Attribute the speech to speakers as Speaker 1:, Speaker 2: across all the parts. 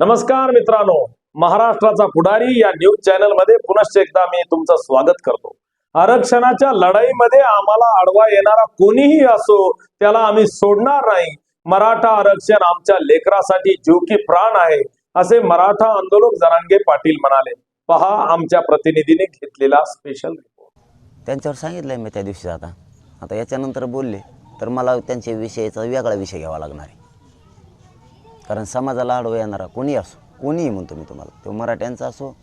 Speaker 1: नमस्कार मित्रांनो महाराष्ट्राचा पुढारी या न्यूज चॅनलमध्ये पुनश्च एकदा मी तुमचं स्वागत करतो. आरक्षणाच्या लढाईमध्ये आम्हाला आडवा येणारा कोणीही असो त्याला आम्ही सोडणार नाही. मराठा आरक्षण आमच्या लेकरासाठी जीव की प्राण आहे असे मराठा आंदोलक जरांगे पाटील म्हणाले. पहा आमच्या प्रतिनिधीने घेतलेला स्पेशल रिपोर्ट
Speaker 2: त्यांच्यावर सांगितलंय मी त्या दिवशी आता. आता याच्यानंतर बोलले तर मला त्यांच्या विषयाचा वेगळा विषय घ्यावा लागणार आहे. कारण समाजाला आडवं येणारा कोणी असो कोणीही म्हणतो मी तुम्हाला तो मराठ्यांचा असो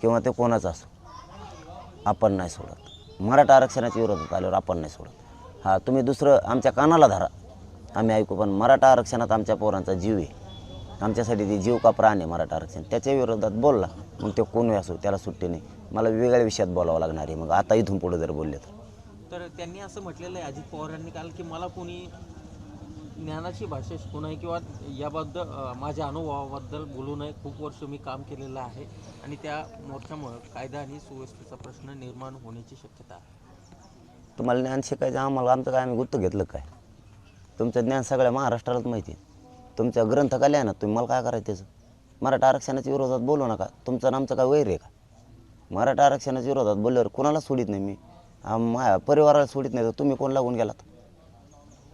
Speaker 2: किंवा ते कोणाचा असो आपण नाही सोडत. मराठा आरक्षणाच्या विरोधात आल्यावर आपण नाही सोडत. हा तुम्ही दुसरं आमच्या कानाला धरा. आम्ही ऐकू पण मराठा आरक्षणात आमच्या पोरांचा जीव आहे. आमच्यासाठी ते जीव का प्राण आहे मराठा आरक्षण? त्याच्या विरोधात बोलला. मग ते कोणी असो त्याला सुट्टी नाही. मला वेगळ्या विषयात बोलावं लागणार आहे. मग आता इथून पुढे जर बोलले तर.
Speaker 3: तर त्यांनी असं म्हटलेलं आहे अजित पवारांनी काल की मला कोणी ज्ञानाची भाषा शिकू नये किंवा याबद्दल माझ्या अनुभवाबद्दल बोलू नये. खूप वर्ष मी काम केलेलं आहे आणि त्या मोर्चामुळं कायदा आणि सुव्यवस्थेचा प्रश्न निर्माण होण्याची शक्यता आहे.
Speaker 2: तुम्हाला ज्ञान शिकायचं आम्हाला आमचं काय आम्ही गुत्त घेतलं काय? तुमचं ज्ञान सगळ्या महाराष्ट्रालाच माहिती आहे. तुमच्या ग्रंथ आहे ना तुम्ही मला काय करायचं त्याचं? मराठा आरक्षणाच्या विरोधात बोलू नका. तुमचं आणि आमचं काय वैर आहे का? मराठा आरक्षणाच्या विरोधात बोलल्यावर कुणाला सोडित नाही मी? माझ्या परिवाराला सोडित नाही तर तुम्ही कोण लागून गेलात?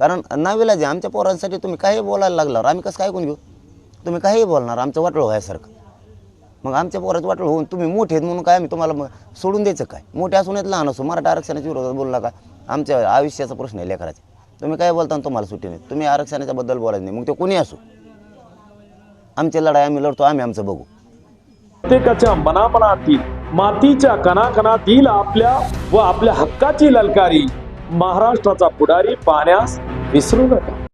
Speaker 2: कारण नावेला जे आमच्या पोरांसाठी तुम्ही काही बोलायला लागल्यावर आम्ही कसं काय ऐकून घेऊ? तुम्ही काहीही बोलणार आमचं वाटलं व्हायसारखं. मग आमच्या पोराचं वाटलं होऊन तुम्ही मोठे आहेत म्हणून काय आम्ही तुम्हाला मग सोडून द्यायचं काय? मोठे असून येत लहान असो मराठा आरक्षणाच्या विरोधात बोलला का आमच्या आयुष्याचा प्रश्न आहे लेकराचा. तुम्ही काय बोलता आणि तुम्हाला सुट्टी नाही. तुम्ही आरक्षणाच्या बद्दल बोलायचं नाही. मग ते कोणी असो? आमची लढाई आम्ही लढतो आम्ही आमचं बघू.
Speaker 1: प्रत्येकाच्या मनामनातील मातीच्या कणाकणातील आपल्या व आपल्या हक्काची ललकारी महाराष्ट्राचा पुढारी पाहण्यास विसरू नका.